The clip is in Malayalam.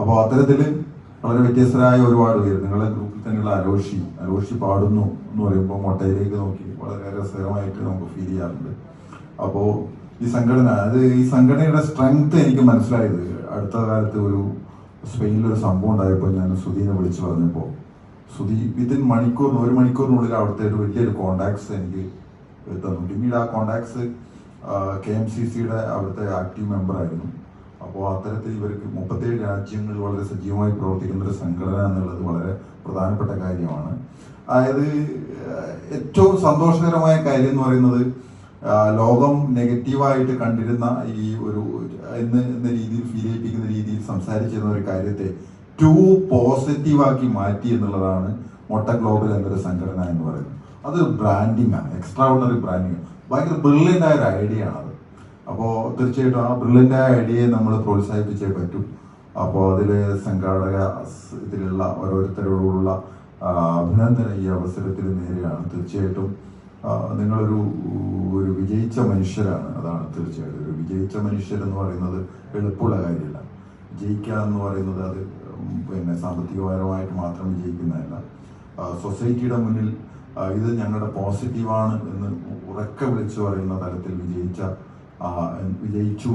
അപ്പോൾ അത്തരത്തിൽ വളരെ വ്യത്യസ്തരായ ഒരുപാട് പേര്. നിങ്ങളുടെ ഗ്രൂപ്പിൽ തന്നെയുള്ള അരോഷി. അരോഷി പാടുന്നു എന്ന് പറയുമ്പോൾ മൊട്ടയിലേക്ക് നോക്കി വളരെ രസകരമായിട്ട് നമുക്ക് ഫീൽ ചെയ്യാറുണ്ട്. അപ്പോൾ ഈ സംഘടന അത് ഈ സംഘടനയുടെ സ്ട്രെങ്ത് എനിക്ക് മനസ്സിലായത് അടുത്ത കാലത്ത് ഒരു സ്പെയിനിൽ ഒരു സംഭവം ഉണ്ടായപ്പോൾ ഞാൻ സുധീനെ വിളിച്ചു പറഞ്ഞപ്പോൾ സുധി വിത്തിൻ മണിക്കൂറിന് ഒരു മണിക്കൂറിനുള്ളിൽ അവിടുത്തെ ഒരു വലിയൊരു കോണ്ടാക്ട്സ് എനിക്ക് തന്നു. പിന്നീട് ആ കോണ്ടാക്ട്സ് കെ എം സി സിയുടെ അവിടുത്തെ ആക്റ്റീവ് മെമ്പർ ആയിരുന്നു. അപ്പോൾ അത്തരത്തിൽ ഇവർക്ക് മുപ്പത്തേഴ് രാജ്യങ്ങളിൽ വളരെ സജീവമായി പ്രവർത്തിക്കുന്ന ഒരു സംഘടന എന്നുള്ളത് വളരെ പ്രധാനപ്പെട്ട കാര്യമാണ്. അതായത് ഏറ്റവും സന്തോഷകരമായ കാര്യം എന്ന് പറയുന്നത് ലോകം നെഗറ്റീവായിട്ട് കണ്ടിരുന്ന ഈ ഒരു എന്ന് എന്ന രീതിയിൽ ഫീൽ ചെയ്യിപ്പിക്കുന്ന രീതിയിൽ സംസാരിച്ചിരുന്ന ഒരു കാര്യത്തെ ടു പോസിറ്റീവാക്കി മാറ്റി എന്നുള്ളതാണ് മൊട്ട ഗ്ലോബൽ എന്നൊരു സംഘടന എന്ന് പറയുന്നത്. അതൊരു ബ്രാൻഡിങ് ആണ് എക്സ്ട്രാ ഓർഡിനറി ബ്രാൻഡിങ് ഭയങ്കര ബ്രില്യന്റ് ആയ ഒരു ഐഡിയ ആണത് അപ്പോൾ തീർച്ചയായിട്ടും ആ ബ്രില്യന്റ് ആയ ഐഡിയയെ നമ്മൾ പ്രോത്സാഹിപ്പിച്ചേ പറ്റൂ. അപ്പോൾ അതിൽ സംഘാടക ഇതിലുള്ള ഓരോരുത്തരോടുള്ള അഭിനന്ദനം ഈ അവസരത്തിൽ നേരെയാണ്. തീർച്ചയായിട്ടും നിങ്ങളൊരു ഒരു വിജയിച്ച മനുഷ്യരാണ്. അതാണ് തീർച്ചയായിട്ടും. ഒരു വിജയിച്ച മനുഷ്യർ എന്ന് പറയുന്നത് എളുപ്പമുള്ള കാര്യമല്ല. ജയിക്കുക എന്ന് പറയുന്നത് അത് പിന്നെ സാമ്പത്തികപരമായിട്ട് മാത്രം വിജയിക്കുന്നതല്ല. സൊസൈറ്റിയുടെ മുന്നിൽ ഇത് ഞങ്ങളുടെ പോസിറ്റീവാണ് എന്ന് ഉറക്കെ വിളിച്ചു പറയുന്ന തരത്തിൽ വിജയിച്ച ആ, വിജയിച്ചു